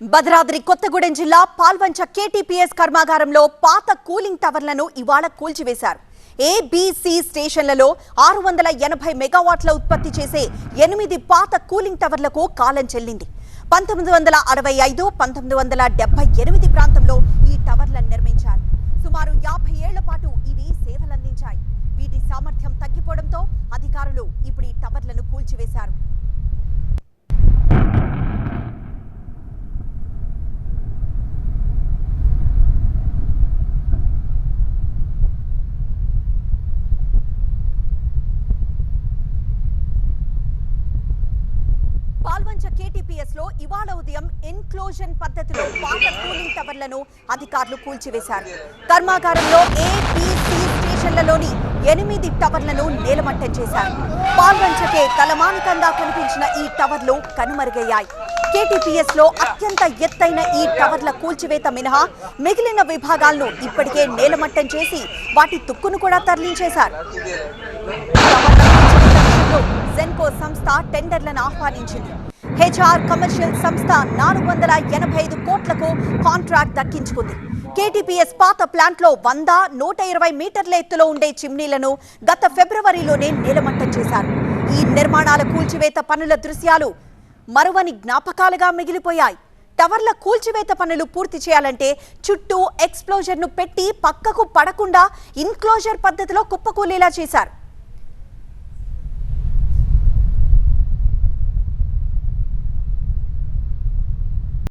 భద్రాద్రి కొత్తగూడెం జిల్లా పాల్వంచ కేటీపీఎస్ కర్మాగారంలో పాత కూలింగ్ టవర్లను ఇవాళ కూల్చివేశారు. ఏబీసీ స్టేషన్లలో ఆరు వందల ఎనభై మెగావాట్ల ఉత్పత్తి చేసే ఎనిమిది పాత కూలింగ్ టవర్లకు కాలం చెల్లింది. పంతొమ్మిది వందల అరవై ఐదు పంతొమ్మిది వందల డెబ్బై ఎనిమిది ప్రాంతంలో ఈ టవర్లను నిర్మించారు. సుమారు యాభై ఏళ్ళ పాటు ఇవి సేవలందించాయి. వీటి సామర్థ్యం తగ్గిపోవడంతో అధికారులు ఇప్పుడు ఈ టవర్లను కూల్చివేశారు. పాల్వంచ కేటీపీఎస్లో ఇవాళ ఉదయం ఎన్క్లోజన్ పద్ధతిలో పాత కూలింగ్ టవర్లను అధికారులు కూల్చివేశారు. కర్మాగారంలో ఏపీసీ స్టేషన్లలోని ఎనిమిది టవర్లను నేలమట్టం చేశారు. పాల్వంచకే తలమానికంగా కనిపించిన ఈ టవర్లు కనుమరుగయ్యాయి. కేటీపీఎస్లో అత్యంత ఎత్తైన ఈ టవర్ల కూల్చివేత మినహా మిగిలిన విభాగాలను ఇప్పటికే నేలమట్టం చేసి వాటి తుక్కును కూడా తరలించేశారు. టెండర్లను ఆహ్వానించింది. హెచ్ఆర్ కమర్షియల్ సంస్థ నాలుగు వందల ఎనభై ఐదు కోట్లకు కాంట్రాక్ట్ దక్కించుకుంది. కేటీపీఎస్ పాత ప్లాంట్లో వంద నూట ఇరవై మీటర్ల ఎత్తులో ఉండే చిమ్నీలను గత ఫిబ్రవరిలోనే నేలమట్టం చేశారు. ఈ నిర్మాణాల కూల్చివేత పనుల దృశ్యాలు మరువని జ్ఞాపకాలుగా మిగిలిపోయాయి. టవర్ల కూల్చివేత పనులు పూర్తి చేయాలంటే చుట్టూ ఎక్స్ప్లోజర్ను పెట్టి పక్కకు పడకుండా ఇన్క్లోజర్ పద్ధతిలో కుప్పకూలేలా చేశారు.